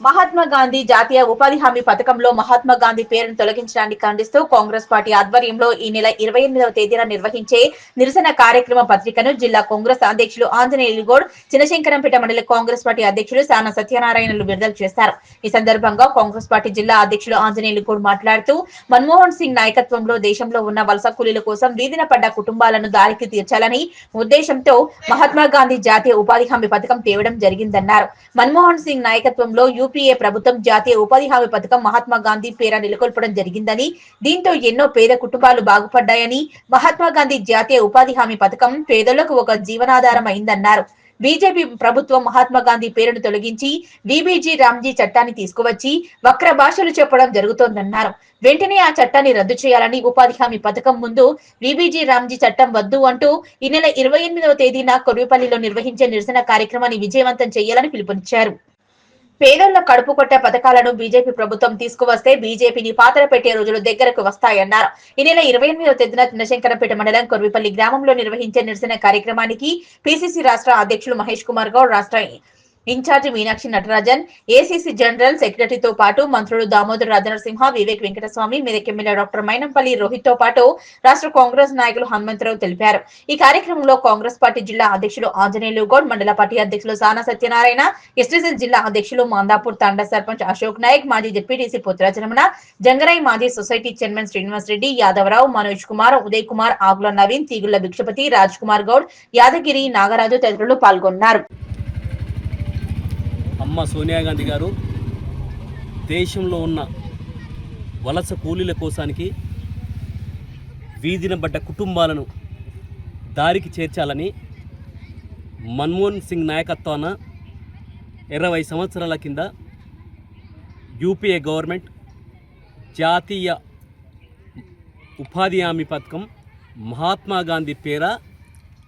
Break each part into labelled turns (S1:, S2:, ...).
S1: మహాత్మా గాంధీ జాతీయ ఉపాధి హామీ పథకంలో మహాత్మా గాంధీ పేరును తొలగించడాన్ని ఖండిస్తూ కాంగ్రెస్ పార్టీ ఆధ్వర్యంలో ఈ నెల ఇరవై ఎనిమిదవ తేదీన నిర్వహించే నిరసన కార్యక్రమ పత్రికను జిల్లా కాంగ్రెస్ అధ్యక్షులు ఆంజనేయులుగోడ్ చినశంకరంపేట మండలి కాంగ్రెస్ పార్టీ అధ్యక్షులు సానా సత్యనారాయణలు విడుదల చేశారు ఈ సందర్భంగా కాంగ్రెస్ పార్టీ జిల్లా అధ్యక్షులు ఆంజనేయులుగోడ్ మాట్లాడుతూ మన్మోహన్ సింగ్ నాయకత్వంలో దేశంలో ఉన్న వలస కూలీల కోసం వీధిన పడ్డ కుటుంబాలను దారికి తీర్చాలని ఉద్దేశంతో మహాత్మా గాంధీ జాతీయ ఉపాధి హామీ పథకం తేవడం జరిగిందన్నారు. మన్మోహన్ సింగ్ నాయకత్వంలో యూపీఏ ప్రభుత్వం జాతీయ ఉపాధి హామీ పథకం మహాత్మా గాంధీ పేర నెలకొల్పడం జరిగిందని దీంతో ఎన్నో పేద కుటుంబాలు బాగుపడ్డాయని మహాత్మా గాంధీ జాతీయ ఉపాధి హామీ పథకం పేదలకు ఒక జీవనాధారం అయిందన్నారు బీజేపీ ప్రభుత్వం మహాత్మా గాంధీ పేరును తొలగించి బీబీజీ రామ్జీ చట్టాన్ని తీసుకువచ్చి వక్ర భాషలు చెప్పడం జరుగుతోందన్నారు. వెంటనే ఆ చట్టాన్ని రద్దు చేయాలని ఉపాధి హామీ పథకం ముందు బీబీజీ రామ్జీ చట్టం వద్దు అంటూ ఈ నెల ఇరవై ఎనిమిదవ తేదీన కొర్విపల్లిలో నిర్వహించే నిరసన కార్యక్రమాన్ని విజయవంతం చేయాలని పిలుపునిచ్చారు. పేదల కడుపు కొట్టే పథకాలను బీజేపీ ప్రభుత్వం తీసుకువస్తే బీజేపీని పాత్ర పెట్టే రోజులు దగ్గరకు వస్తాయన్నారు. ఈ నెల ఇరవై ఎనిమిదవ తేదీన చిన్నశంకరపేట మండలం కొర్విపల్లి గ్రామంలో నిర్వహించే నిరసన కార్యక్రమానికి పిసిసి రాష్ట్ర అధ్యక్షులు మహేష్ కుమార్ గౌడ్ రాష్ట్ర incharge Meenakshi Natarajan ACC general సెక్రటరీతో పాటు మంత్రులు దామోదర్ రాజనరసింహ వివేక్ వెంకటస్వామి మెదక్ ఎమ్మెల్యే డాక్టర్ మైనంపల్లి రోహిత్తో పాటు రాష్ట్ర కాంగ్రెస్ నాయకులు హనుమంతరావు తెలిపారు. ఈ కార్యక్రమంలో కాంగ్రెస్ పార్టీ జిల్లా అధ్యక్షులు ఆంజనేయులు గౌడ్ మండల పార్టీ అధ్యక్షులు సానా సత్యనారాయణ ఎస్టీసీఎల్ జిల్లా అధ్యక్షులు మాందాపూర్ తండ సర్పంచ్ అశోక్ నాయక్ మాజీ జెడ్పీటీసీ పుత్రాజనమన జంగరాయి మాజీ సొసైటీ చైర్మన్ శ్రీనివాస్ రెడ్డి యాదవరావు మనోజ్ కుమార్ ఉదయ్ కుమార్ ఆగుల నవీన్ తీగుళ్ళ భిక్షపతి రాజ్ కుమార్ గౌడ్ యాదగిరి నాగరాజు తదితరులు పాల్గొన్నారు.
S2: అమ్మ సోనియా గాంధీ గారు దేశంలో ఉన్న వలస కూలీల కోసానికి వీధిన పడ్డ కుటుంబాలను దారికి చేర్చాలని మన్మోహన్ సింగ్ నాయకత్వాన ఇరవై సంవత్సరాల కింద యూపీఏ గవర్నమెంట్ జాతీయ ఉపాధి హామీ పథకం మహాత్మా గాంధీ పేర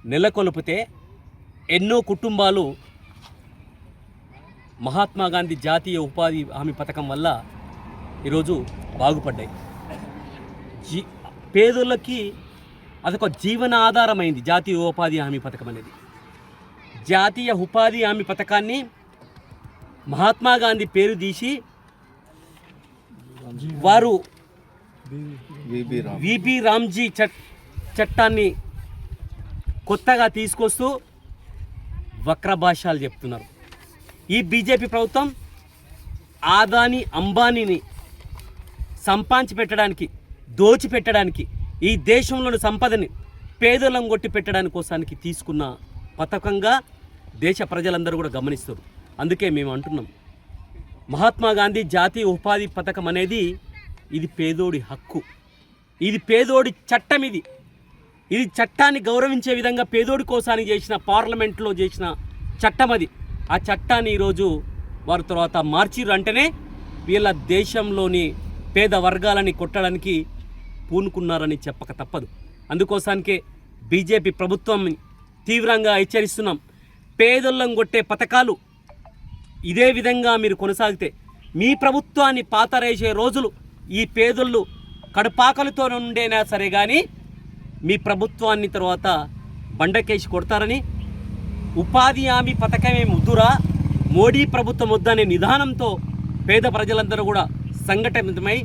S2: నెలకొల్పితే ఎన్నో కుటుంబాలు మహాత్మా గాంధీ జాతీయ ఉపాధి హామీ పథకం వల్ల ఈరోజు బాగుపడ్డాయి. జీ పేదోళ్ళకి అదొక జీవన ఆధారమైంది జాతీయ ఉపాధి హామీ పథకం అనేది. జాతీయ ఉపాధి హామీ పథకాన్ని మహాత్మా గాంధీ పేరు తీసి వారు విబి రామ్జీ చట్ చట్టాన్ని కొత్తగా తీసుకొస్తూ వక్ర భాషలు చెప్తున్నారు. ఈ బీజేపీ ప్రభుత్వం ఆదాని అంబానీని సంపాదించి పెట్టడానికి దోచిపెట్టడానికి ఈ దేశంలోని సంపదని పేదలం కొట్టి పెట్టడానికి కోసానికి తీసుకున్న పథకంగా దేశ ప్రజలందరూ కూడా గమనిస్తారు అందుకే మేము అంటున్నాం. మహాత్మా గాంధీ జాతీయ ఉపాధి పథకం అనేది ఇది పేదోడి హక్కు. ఇది పేదోడి చట్టం ఇది. ఇది చట్టాన్ని గౌరవించే విధంగా పేదోడి కోసానికి చేసిన పార్లమెంట్లో చేసిన చట్టం అది. ఆ చట్టాన్ని ఈరోజు వారి తర్వాత మార్చిరు అంటేనే వీళ్ళ దేశంలోని పేద వర్గాలని కొట్టడానికి పూనుకున్నారని చెప్పక తప్పదు. అందుకోసానికే బీజేపీ ప్రభుత్వం తీవ్రంగా హెచ్చరిస్తున్నాం. పేదోళ్ళం కొట్టే పథకాలు ఇదే విధంగా మీరు కొనసాగితే మీ ప్రభుత్వాన్ని పాతరేసే రోజులు ఈ పేదోళ్ళు కడుపాకలతో ఉండేనా సరే కానీ మీ ప్రభుత్వాన్ని తర్వాత బండకేసి కొడతారని ఉపాధి హామీ పథకమే ముద్దురా మోడీ ప్రభుత్వం వద్దనే నిదానంతో పేద ప్రజలందరూ కూడా సంఘటితమై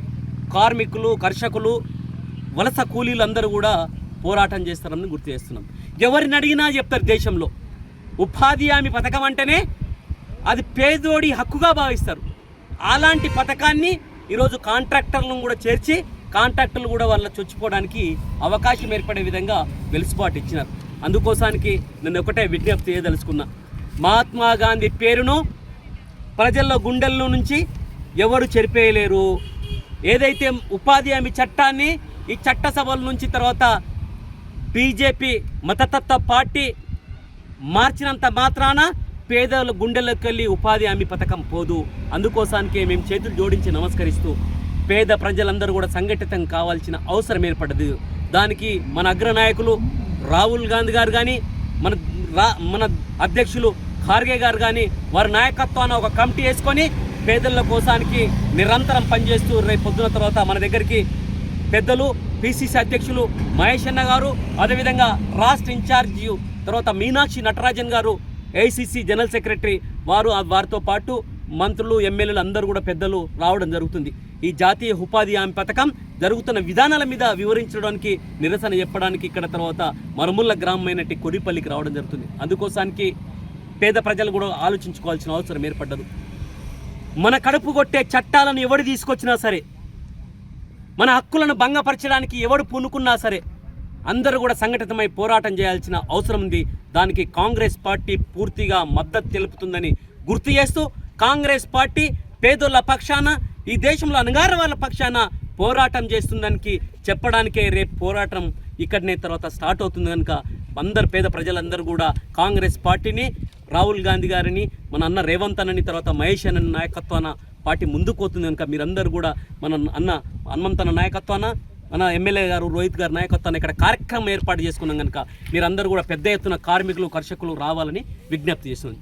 S2: కార్మికులు కర్షకులు వలస కూలీలందరూ కూడా పోరాటం చేస్తారని గుర్తు చేస్తున్నాం. ఎవరిని అడిగినా చెప్తారు దేశంలో. ఉపాధి హామీ పథకం అంటేనే అది పేదోడి హక్కుగా భావిస్తారు. అలాంటి పథకాన్ని ఈరోజు కాంట్రాక్టర్లను కూడా చేర్చి కాంట్రాక్టులు కూడా వాళ్ళ చొచ్చిపోవడానికి అవకాశం ఏర్పడే విధంగా వెలుసుబాటు ఇచ్చినారు. అందుకోసానికి నేను ఒకటే విజ్ఞప్తి చేయదలుచుకున్నా. మహాత్మా గాంధీ పేరును ప్రజల్లో గుండెల్లో నుంచి ఎవరు చెరిపేయలేరు? ఏదైతే ఉపాధి హామీ చట్టాన్ని ఈ చట్టసభల నుంచి తర్వాత బీజేపీ మతతత్వ పార్టీ మార్చినంత మాత్రాన పేదల గుండెలకు వెళ్ళి ఉపాధి హామీ పథకం పోదు. అందుకోసానికే మేము చేతులు జోడించి నమస్కరిస్తూ పేద ప్రజలందరూ కూడా సంఘటితం కావాల్సిన అవసరం ఏర్పడ్డది. దానికి మన అగ్రనాయకులు రాహుల్ గాంధీ గారు కానీ మన రా మన అధ్యక్షులు ఖార్గే గారు కానీ వారి నాయకత్వాన్ని ఒక కమిటీ వేసుకొని పేదల కోసానికి నిరంతరం పనిచేస్తూ రేపు పొద్దున తర్వాత మన దగ్గరికి పెద్దలు పిసిసి అధ్యక్షులు మహేష్ అన్న గారు అదేవిధంగా రాష్ట్ర ఇన్ఛార్జి తర్వాత మీనాక్షి నటరాజన్ గారు ఏఐసిసి జనరల్ సెక్రటరీ వారు వారితో పాటు మంత్రులు ఎమ్మెల్యేలు అందరూ కూడా పెద్దలు రావడం జరుగుతుంది. ఈ జాతీయ ఉపాధి హామీ పథకం జరుగుతున్న విధానాల మీద వివరించడానికి నిరసన చెప్పడానికి ఇక్కడ తర్వాత మరుముల్ల గ్రామమైనటి కొరిపల్లికి రావడం జరుగుతుంది. అందుకోసానికి పేద ప్రజలు కూడా ఆలోచించుకోవాల్సిన అవసరం ఏర్పడ్డదు. మన కడుపు కొట్టే చట్టాలను ఎవడు తీసుకొచ్చినా సరే మన హక్కులను భంగపరచడానికి ఎవడు పూనుకున్నా సరే అందరూ కూడా సంఘటితమై పోరాటం చేయాల్సిన అవసరం ఉంది. దానికి కాంగ్రెస్ పార్టీ పూర్తిగా మద్దతు తెలుపుతుందని గుర్తు చేస్తూ కాంగ్రెస్ పార్టీ పేదోళ్ళ పక్షాన ఈ దేశంలో అణగార వాళ్ళ పక్షాన పోరాటం చేస్తుందానికి చెప్పడానికే రేపు పోరాటం ఇక్కడనే తర్వాత స్టార్ట్ అవుతుంది కనుక అందరు పేద ప్రజలందరూ కూడా కాంగ్రెస్ పార్టీని రాహుల్ గాంధీ గారిని మన అన్న రేవంత్ అన్నని తర్వాత మహేష్ అన్న నాయకత్వాన పార్టీ ముందుకు పోతుంది కనుక మీరందరూ కూడా మన అన్న హనుమంతన్న నాయకత్వాన మన ఎమ్మెల్యే గారు రోహిత్ గారి నాయకత్వాన్ని ఇక్కడ కార్యక్రమం ఏర్పాటు చేసుకున్నాం కనుక మీరందరూ కూడా పెద్ద ఎత్తున కార్మికులు కర్షకులు రావాలని విజ్ఞప్తి చేస్తుంది